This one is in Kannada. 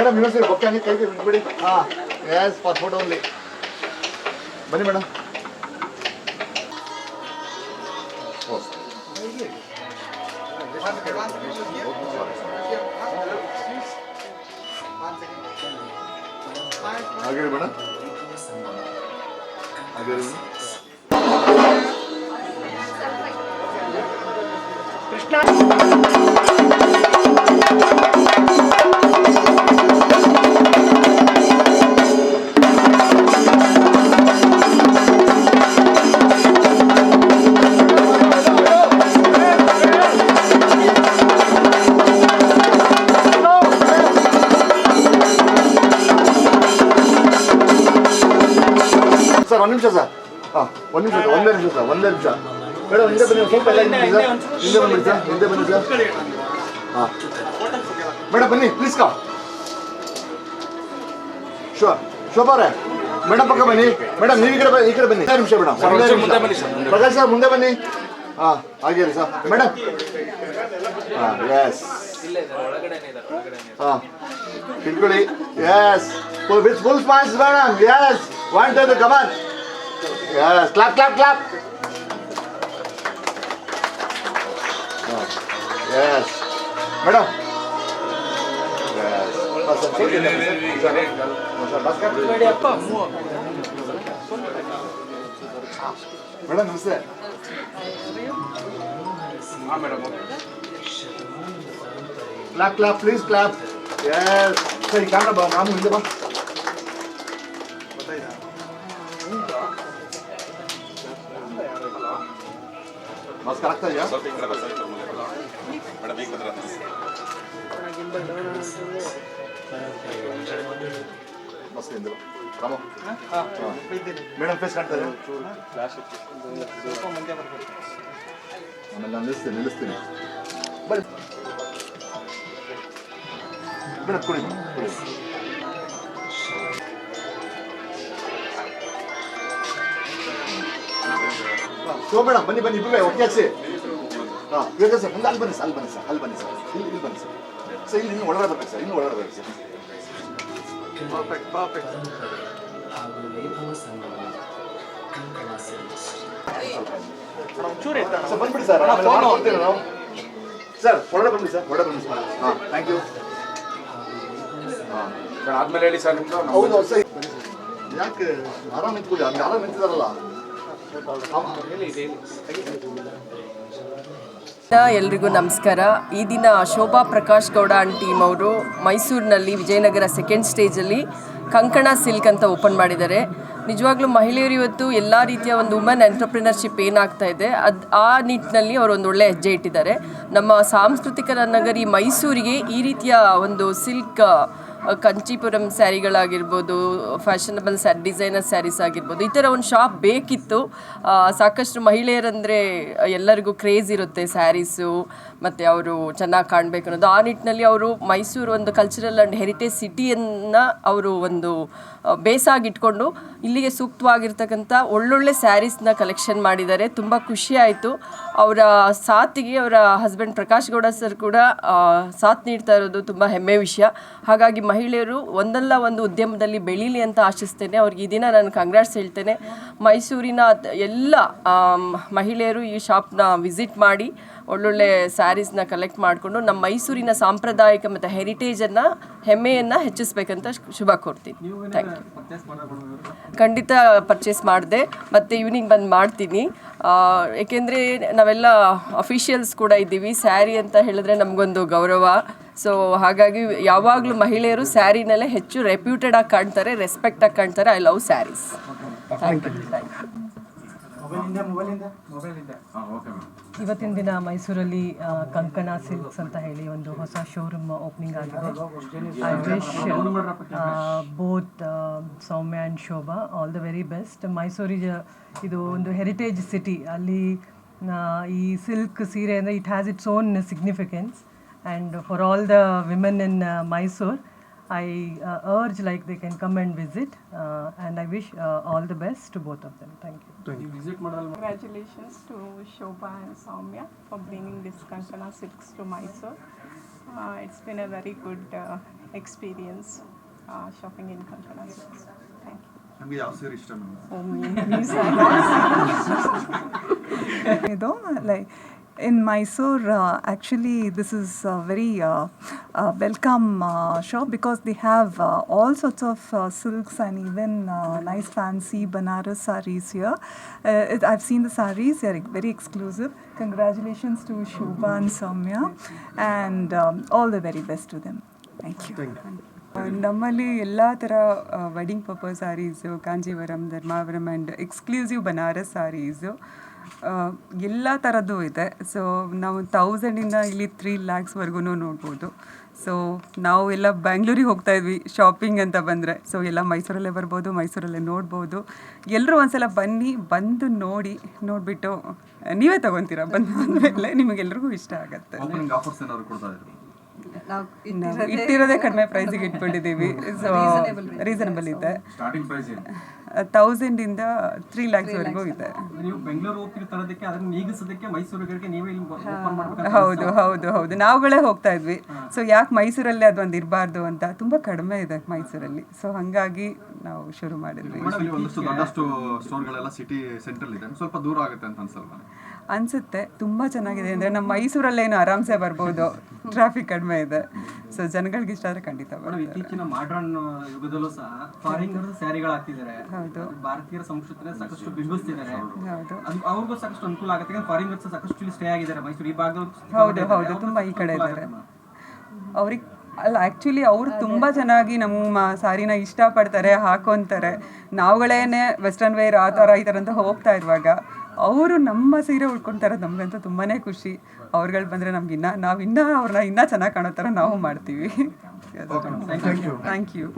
ಮೇಡಮ್ ಇನ್ನೊಂದ್ಸರಿ ಬೊಕ್ಕೆ ಹಂಗೆ ಕೈ ಬಿಡಿ ಹಾಂ ಎಸ್ ಫಾರ್ ಫೋಟೋ ಓನ್ಲಿ ಬನ್ನಿ ಮೇಡಮ್ ಹಾಗೆ ಮೇಡಮ್ ಹಾಗೆ ಮೇಡಮ್ ಒಂದು ನಿಮಿಷ ಸರ್. ಹಾಂ ಒಂದು ನಿಮಿಷ ಸರ್ ಒಂದೇ ನಿಮಿಷ ಸರ್ ಒಂದೇ ನಿಮಿಷ. ಮೇಡಮ್ ಹಿಂದೆ ಬನ್ನಿ ಸ್ವಲ್ಪ ಹಿಂದೆ ಹಿಂದೆ ಬನ್ನಿ ಸರ್ ಹಿಂದೆ ಬನ್ನಿ ಸರ್. ಹಾಂ. ಮೇಡಮ್ ಬನ್ನಿ ಪ್ಲೀಸ್ ಕಾ ಶೋ ಶೋಭಾರೆ ಮೇಡಮ್ ಪಕ್ಕ ಬನ್ನಿ. ಮೇಡಮ್ ನೀವು ಈ ಕಡೆ ಬನ್ನಿ ಈ ಕಡೆ ಬನ್ನಿ. ನಿಮಿಷ ಮೇಡಮ್ ಒಂದೇ ನಿಮಿಷ. ಪ್ರಕಾಶ್ ಸರ್ ಮುಂದೆ ಬನ್ನಿ. ಹಾಂ ಹಾಗೆ ಇರಿ ಸರ್. ಮೇಡಮ್ ಹಾಂ ಎಸ್ ಹಾಂ ತಿಳ್ಕೊಳ್ಳಿ yes with full smarts madam yes one two the come on yes clap clap clap yes madam madam ನಮಸ್ತೆ clap clap please clap yes ಸರಿ ಕ್ಯಾಮ್ರಾ ಬಾ ನಾನು ಹಿಂದೆ ಬಾ ನಮಸ್ಕಾರ ಆಗ್ತಾ ಇದೆಯಾ? ಮೇಡಮ್ ಫೇಸ್ ಕಾಣ್ತಾ ಇದೆ ಆಮೇಲೆ ನಾನು ನಿಲ್ಲಿಸ್ತೀನಿ ನಿಲ್ಲಿಸ್ತೀನಿ. ಬನ್ನಿ. ಮೇಡಮ್ ಕೊಡಿ. ಕೊಡಿ ಶೋ ಮೇಡಮ್ ಬನ್ನಿ ಬನ್ನಿ ಇಬ್ಬರು ಒಟ್ಟಿಗೆ ಹಚ್ಚಿ ಹಾಂ ವಿವೇಕ ಸರ್ ಮುಂದೆ ಅಲ್ಲಿ ಬನ್ನಿ ಸರ್ ಅಲ್ಲಿ ಬನ್ನಿ ಸರ್ ಅಲ್ಲಿ ಬನ್ನಿ ಸರ್ ಇಲ್ಲಿ ಇಲ್ಲಿ ಬನ್ನಿ ಸರ್ ಸರ್ ಇಲ್ಲಿ ಇನ್ನು ಒಳಗಡೆ ಬರ್ಬೇಕು ಸರ್ ಇನ್ನು ಒಳಗಡೆ ಬರ್ಬೇಕು ಸರ್ ಸರ್ ಬಂದ್ಬಿಡಿ ಸರ್ ಆಮೇಲೆ ಮಾಡ್ಕೊಡ್ತೀನಿ ನಾವು ಸರ್ ಒಳಗಡೆ ಬನ್ನಿ ಸರ್ ಒಳಗಡೆ ಬನ್ನಿ ಸರ್ ಹಾಂ ಥ್ಯಾಂಕ್ ಯು ಹಾಂ ಸರ್ ಆದ್ಮೇಲೆ ಹೇಳಿ ಸರ್ ನಿಮ್ದು ಹೌದು ಸರ್ ಯಾಕೆ ಆರಾಮ್ ನಿಂತ್ಕೊಳ್ಳಿ ಅಲ್ಲಿ ಆರಾಮ್ ನಿಂತಿದಾರಲ್ಲ ಎಲ್ರಿಗೂ ನಮಸ್ಕಾರ. ಈ ದಿನ ಶೋಭಾ ಪ್ರಕಾಶ್ ಗೌಡ ಅಂಡ್ ಟೀಮ್ ಅವರು ಮೈಸೂರಿನಲ್ಲಿ ವಿಜಯನಗರ ಸೆಕೆಂಡ್ ಸ್ಟೇಜಲ್ಲಿ ಕಂಕಣ ಸಿಲ್ಕ್ ಅಂತ ಓಪನ್ ಮಾಡಿದ್ದಾರೆ. ನಿಜವಾಗ್ಲೂ ಮಹಿಳೆಯರು ಇವತ್ತು ಎಲ್ಲ ರೀತಿಯ ಒಂದು ವುಮೆನ್ ಎಂಟರ್ಪ್ರಿನರ್ಶಿಪ್ ಏನಾಗ್ತಾ ಇದೆ, ಅದು ಆ ನಿಟ್ಟಿನಲ್ಲಿ ಅವರು ಒಂದು ಒಳ್ಳೆ ಹೆಜ್ಜೆ ಇಟ್ಟಿದ್ದಾರೆ. ನಮ್ಮ ಸಾಂಸ್ಕೃತಿಕ ನಗರಿ ಮೈಸೂರಿಗೆ ಈ ರೀತಿಯ ಒಂದು ಸಿಲ್ಕ್ ಕಂಚೀಪುರಂ ಸ್ಯಾರಿಗಳಾಗಿರ್ಬೋದು, ಫ್ಯಾಷನಬಲ್ ಸ್ಯಾ, ಡಿಸೈನರ್ ಸ್ಯಾರೀಸ್ ಆಗಿರ್ಬೋದು, ಈ ಥರ ಒಂದು ಶಾಪ್ ಬೇಕಿತ್ತು. ಸಾಕಷ್ಟು ಮಹಿಳೆಯರಂದರೆ ಎಲ್ಲರಿಗೂ ಕ್ರೇಜ್ ಇರುತ್ತೆ ಸ್ಯಾರೀಸು, ಮತ್ತು ಅವರು ಚೆನ್ನಾಗಿ ಕಾಣಬೇಕು ಅನ್ನೋದು. ಆ ನಿಟ್ಟಿನಲ್ಲಿ ಅವರು ಮೈಸೂರು ಒಂದು ಕಲ್ಚರಲ್ ಆ್ಯಂಡ್ ಹೆರಿಟೇಜ್ ಸಿಟಿಯನ್ನು ಅವರು ಒಂದು ಬೇಸಾಗಿಟ್ಕೊಂಡು ಇಲ್ಲಿಗೆ ಸೂಕ್ತವಾಗಿರ್ತಕ್ಕಂಥ ಒಳ್ಳೊಳ್ಳೆ ಸ್ಯಾರೀಸ್ನ ಕಲೆಕ್ಷನ್ ಮಾಡಿದ್ದಾರೆ. ತುಂಬ ಆಯಿತು. ಅವರ ಸಾತಿಗೆ ಅವರ ಹಸ್ಬೆಂಡ್ ಪ್ರಕಾಶ್ ಗೌಡ ಸರ್ ಕೂಡ ಸಾಥ್ ನೀಡ್ತಾ ಇರೋದು ತುಂಬ ಹೆಮ್ಮೆ ವಿಷಯ. ಹಾಗಾಗಿ ಮಹಿಳೆಯರು ಒಂದಲ್ಲ ಒಂದು ಉದ್ಯಮದಲ್ಲಿ ಬೆಳೀಲಿ ಅಂತ ಆಶಿಸ್ತೇನೆ. ಅವ್ರಿಗೆ ಈ ದಿನ ನಾನು ಕಂಗ್ರಾಟ್ಸ್ ಹೇಳ್ತೇನೆ. ಮೈಸೂರಿನ ಎಲ್ಲ ಮಹಿಳೆಯರು ಈ ಶಾಪ್ನ ವಿಸಿಟ್ ಮಾಡಿ ಒಳ್ಳೊಳ್ಳೆ ಸ್ಯಾರೀಸ್ನ ಕಲೆಕ್ಟ್ ಮಾಡಿಕೊಂಡು ನಮ್ಮ ಮೈಸೂರಿನ ಸಾಂಪ್ರದಾಯಿಕ ಮತ್ತು ಹೆರಿಟೇಜನ್ನು ಹೆಮ್ಮೆಯನ್ನು ಹೆಚ್ಚಿಸ್ಬೇಕಂತ ಶುಭ ಕೋರ್ತೀನಿ. ಥ್ಯಾಂಕ್ ಯು ಖಂಡಿತ ಪರ್ಚೇಸ್ ಮಾಡಿದೆ. ಮತ್ತು ಈವ್ನಿಂಗ್ ಬಂದು ಮಾಡ್ತೀನಿ. ಏಕೆಂದರೆ ನಾವೆಲ್ಲ ಅಫಿಷಿಯಲ್ಸ್ ಕೂಡ ಇದ್ದೀವಿ. ಸ್ಯಾರಿ ಅಂತ ಹೇಳಿದ್ರೆ ನಮಗೊಂದು ಗೌರವ. ಸೊ ಹಾಗಾಗಿ ಯಾವಾಗಲೂ ಮಹಿಳೆಯರು ಸ್ಯಾರಿನಲ್ಲೇ ಹೆಚ್ಚು ರೆಪ್ಯೂಟೆಡ್ ಆಗಿ ಕಾಣ್ತಾರೆ ರೆಸ್ಪೆಕ್ಟ್ ಆಗಿ ಕಾಣ್ತಾರೆ. I love sarees thank you ಇವತ್ತಿನ ದಿನ ಮೈಸೂರಲ್ಲಿ ಕಂಕಣ ಸಿಲ್ಕ್ಸ್ ಅಂತ ಹೇಳಿ ಒಂದು ಹೊಸ ಶೋರೂಮ್ ಓಪನಿಂಗ್ ಆಗಿದೆ. I wish both Soumya and Shobha all the very best ಮೈಸೂರಿಗೆ ಇದು ಒಂದು ಹೆರಿಟೇಜ್ ಸಿಟಿ ಅಲ್ಲಿ ಈ ಸಿಲ್ಕ್ ಸೀರೆ ಅಂದರೆ it has its own significance And for all the women in Mysore I uh, urge like they can come and visit uh, and I wish uh, all the best to both of them. Thank you. Congratulations to Shobha and Soumya for bringing this Kankana silks to Mysore. Uh, it's been a very good uh, experience uh, shopping in Kankana Silks. Thank you. ನಮಗೆ ಯಾವ ಸೀರೆ ಇಷ್ಟ ma'am Oh, me, these are ಇದು like in Mysore, uh, actually, this is a very uh, uh, welcome uh, shop because they have uh, all sorts of uh, silks and even uh, nice fancy Banaras sarees here. Uh, it, I've seen the sarees; they are very exclusive. Congratulations to Shubha and Soumya, and um, all the very best to them. Thank you. ನಮ್ಮಲ್ಲಿ ಎಲ್ಲ ಥರ wedding purpose saris Kanjeevaram Dharmavaram and exclusive Banaras saris ಎಲ್ಲ ಥರದ್ದು ಇದೆ. ಸೊ ನಾವು ತೌಸಂಡಿಂದ ಇಲ್ಲಿ ತ್ರೀ ಲ್ಯಾಕ್ಸ್ವರೆಗೂ ನೋಡ್ಬೋದು. ಸೊ ನಾವು ಎಲ್ಲ ಬ್ಯಾಂಗ್ಳೂರಿಗೆ ಹೋಗ್ತಾ ಇದ್ವಿ ಶಾಪಿಂಗ್ ಅಂತ ಬಂದರೆ. ಸೊ ಎಲ್ಲ ಮೈಸೂರಲ್ಲೇ ಬರ್ಬೋದು, ಮೈಸೂರಲ್ಲೇ ನೋಡ್ಬೋದು. ಎಲ್ಲರೂ ಒಂದ್ಸಲ ಬನ್ನಿ, ಬಂದು ನೋಡಿ, ನೋಡಿಬಿಟ್ಟು, ನೀವೇ ತೊಗೊತೀರಾ? ಬಂದು ಬಂದಮೇಲೆ ನಿಮಗೆಲ್ರಿಗೂ ಇಷ್ಟ ಆಗುತ್ತೆ. ನಾವು ಇಟ್ಟಿರೋದೇ ಕಡಿಮೆ ಪ್ರೈಸಿಗೆ ಇಟ್ಕೊಂಡಿದ್ದೀವಿ. ಸೊ ರೀಸನಬಲ್ ಇದೆ. ಸ್ಟಾರ್ಟಿಂಗ್ ಪ್ರೈಸ್ ತ್ರೀ ಲ್ಯಾಕ್ಸ್ ಲ್ಯಾಕ್ಸ್ವರೆಗೂ ಇದೆ ನೀವು ಬೆಂಗಳೂರು ಹೋಗ್ತಿರೋ ತರೋದಕ್ಕೆ ಅದನ್ನ ನೀಗಿಸೋದಕ್ಕೆ ಮೈಸೂರಿಗೆ ನೀವೇ ಇಲ್ಲಿ ಓಪನ್ ಮಾಡ್ಬೇಕು ಹೌದು ಹೌದು ಹೌದು. ನಾವುಗಳೇ ಹೋಗ್ತಾ ಇದ್ವಿ. ಸೊ ಯಾಕೆ ಮೈಸೂರಲ್ಲಿ ಅದೊಂದು ಇರಬಾರ್ದು ಅಂತ? ತುಂಬ ಕಡಿಮೆ ಇದೆ ಮೈಸೂರಲ್ಲಿ. ಸೊ ಹಾಗಾಗಿ ನಾವು ಶುರು ಮಾಡಿದ್ವಿ. ಇದೆ. ಸ್ವಲ್ಪ ದೂರ ಆಗುತ್ತೆ ಅಂತ ಅನ್ಸಲ್ವಾ? ಅನ್ಸುತ್ತೆ. ತುಂಬ ಚೆನ್ನಾಗಿದೆ ಅಂದರೆ ನಮ್ಮ ಮೈಸೂರಲ್ಲೇನು ಆರಾಮ್ಸೆ ಬರ್ಬೋದು. ಟ್ರಾಫಿಕ್ ಕಡಿಮೆ ಇದೆ. ಸೊ ಜನಗಳಿಗೆ ಇಷ್ಟ ಆದರೆ ಖಂಡಿತ ಇತ್ತೀಚಿನ ಮಾಡ್ರನ್ ಯುಗದಲ್ಲೂ ಸಹ ಫಾರಿನರ್ ಸ್ಯಾರಿಗಳು ಹಾಕ್ತಿದ್ದಾರೆ ಹೌದು. ಭಾರತೀಯರ ಸಂಸ್ಕೃತಿನ ಸಾಕಷ್ಟು ಬಿಂಬಿಸ್ತಿದ್ದಾರೆ. ಹೌದು. ಅವ್ರಿಗೂ ಸಾಕಷ್ಟು ಅನುಕೂಲ ಆಗುತ್ತೆ. ಫಾರಿನರ್ಸ್ ಸಾಕಷ್ಟು ಇಲ್ಲಿ ಸ್ಟೇ ಆಗಿದ್ದಾರೆ. ಮೈಸೂರು ಈ ಭಾಗ ಹೌದು ಹೌದು. ತುಂಬ ಈ ಕಡೆ ಇದ್ದಾರೆ. ಅವ್ರಿಗೆ ಅಲ್ಲ ಆ್ಯಕ್ಚುಲಿ ಅವ್ರು ತುಂಬ ಚೆನ್ನಾಗಿ ನಮ್ಮ ಸಾರಿನ ಇಷ್ಟಪಡ್ತಾರೆ ಹಾಕೊತಾರೆ. ನಾವುಗಳೇನೆ ವೆಸ್ಟರ್ನ್ ವೇರ್ ಆ ಥರ ಈ ಥರ ಅಂತ ಹೋಗ್ತಾ ಇರುವಾಗ ಅವರು ನಮ್ಮ ಸೀರೆ ಉಳ್ಕೊತಾರೆ ನಮಗಂತೂ ತುಂಬಾ ಖುಷಿ. ಅವ್ರುಗಳು ಬಂದರೆ ನಮ್ಗೆ ಇನ್ನ ನಾವು ಇನ್ನೂ ಅವ್ರನ್ನ ಇನ್ನೂ ಚೆನ್ನಾಗಿ ಕಾಣೋ ಥರ ನಾವು ಮಾಡ್ತೀವಿ. Thank you